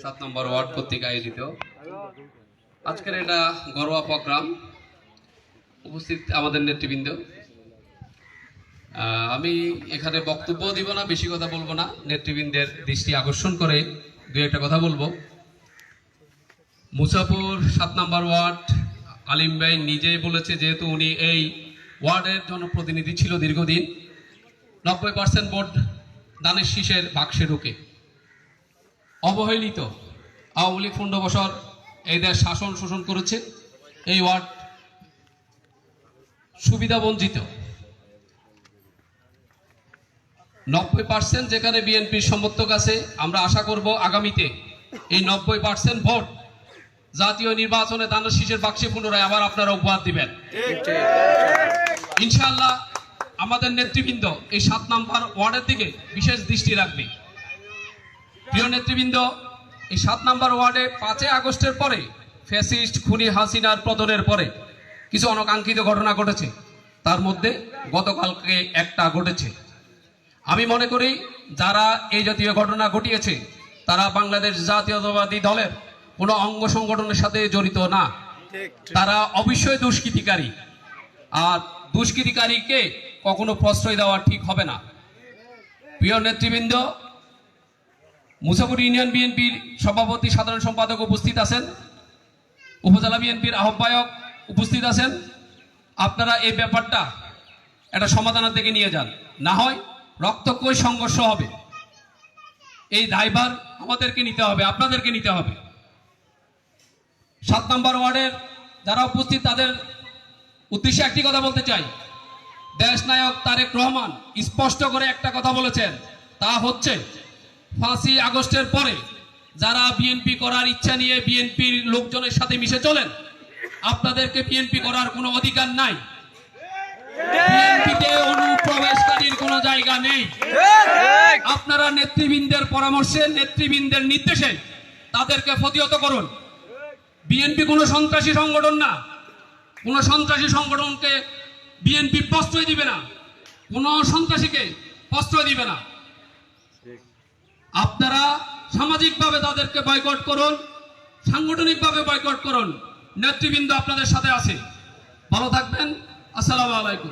সাত নম্বর ওয়ার্ড কর্তৃক আয়োজিত। আজকের এটা ঘরোয়া প্রোগ্রাম। উপস্থিত আমাদের নেতৃবৃন্দ। আমি এখানে বক্তব্য দিব না, বেশি কথা বলব না। নেতৃবৃন্দের দৃষ্টি আকর্ষণ করে দু একটা কথা বলব। মুসাপুর সাত নম্বর ওয়ার্ড, আলিম ভাই নিজেই বলেছে যেহেতু উনি এই ওয়ার্ডের জনপ্রতিনিধি ছিল দীর্ঘদিন, নব্বই পার্সেন্ট ভোট দানের শীষের বাক্সে ঢুকে। অবহেলিত আওয়ামী লীগ পনেরো বছর এই দেশ শাসন শোষণ করেছে, এই ওয়ার্ড সুবিধা বঞ্চিত নব্বই পার্সেন্ট যেখানে বিএনপির সমর্থক আছে, আমরা আশা করব আগামীতে এই নব্বই পার্সেন্ট ভোট জাতীয় নির্বাচনে দানের শীষের বাক্সে পুনরায় আবার আপনারা উপহার দিবেন। ইনশাল্লাহ আমাদের নেতৃবৃন্দ এই সাত নাম্বার ওয়ার্ডের দিকে বিশেষ দৃষ্টি রাখবে। প্রিয় নেতৃবৃন্দ, এই সাত নাম্বার ওয়ার্ডে পাঁচই আগস্টের পরে ফ্যাসিস্ট খুনি হাসিনার পতনের পরে কিছু অনাকাঙ্ক্ষিত ঘটনা ঘটেছে। তার মধ্যে গতকালকে একটা ঘটেছে। আমি মনে করি যারা এই জাতীয় ঘটনা ঘটিয়েছে, তারা বাংলাদেশ জাতীয়তাবাদী দলের কোনো অঙ্গ সংগঠনের সাথে জড়িত না। তারা অবশ্যই দুষ্কৃতিকারী। আর দুষ্কৃতিকারীকে কখনো প্রশ্রয় দেওয়া ঠিক হবে না। প্রিয় নেতৃবৃন্দ মুসাফুর ইউনিয়ন বিএনপির সভাপতি সাধারণ সম্পাদক উপস্থিত আছেন। উপজেলা বিএনপির আহ্বায়ক উপস্থিত আছেন। আপনারা এই ব্যাপারটা একটা সমাধানের দিকে নিয়ে যান। না হয় রক্তক্ষয়ী সংঘর্ষ হবে। এই দায়ভার আমাদেরকে নিতে হবে, আপনাদেরকে নিতে হবে। সাত নম্বর ওয়ার্ডের যারা উপস্থিত, তাদের উদ্দেশ্যে একটি কথা বলতে চাই। দেশ নায়ক তারেক রহমান স্পষ্ট করে একটা কথা বলেছেন, তা হচ্ছে পাঁচই আগস্টের পরে যারা বিএনপি করার ইচ্ছা নিয়ে বিএনপির লোকজনের সাথে মিশে চলেন, আপনাদেরকে বিএনপি করার কোনো অধিকার নাই। বিএনপিতে অনুপ্রবেশকারীর কোনো জায়গা নেই। আপনারা নেতৃবৃন্দের পরামর্শে, নেতৃবৃন্দের নির্দেশে তাদেরকে প্রতিহত করুন। বিএনপি কোনো সন্ত্রাসী সংগঠন না। কোনো সন্ত্রাসী সংগঠনকে বিএনপি প্রশ্রয় দিবে না। কোনো সন্ত্রাসীকে প্রশ্রয় দিবে না। আপনারা সামাজিকভাবে তাদেরকে বয়কট করুন, সাংগঠনিকভাবে বয়কট করুন। নেতৃবৃন্দ আপনাদের সাথে আছে। ভালো থাকবেন। আসসালামু আলাইকুম।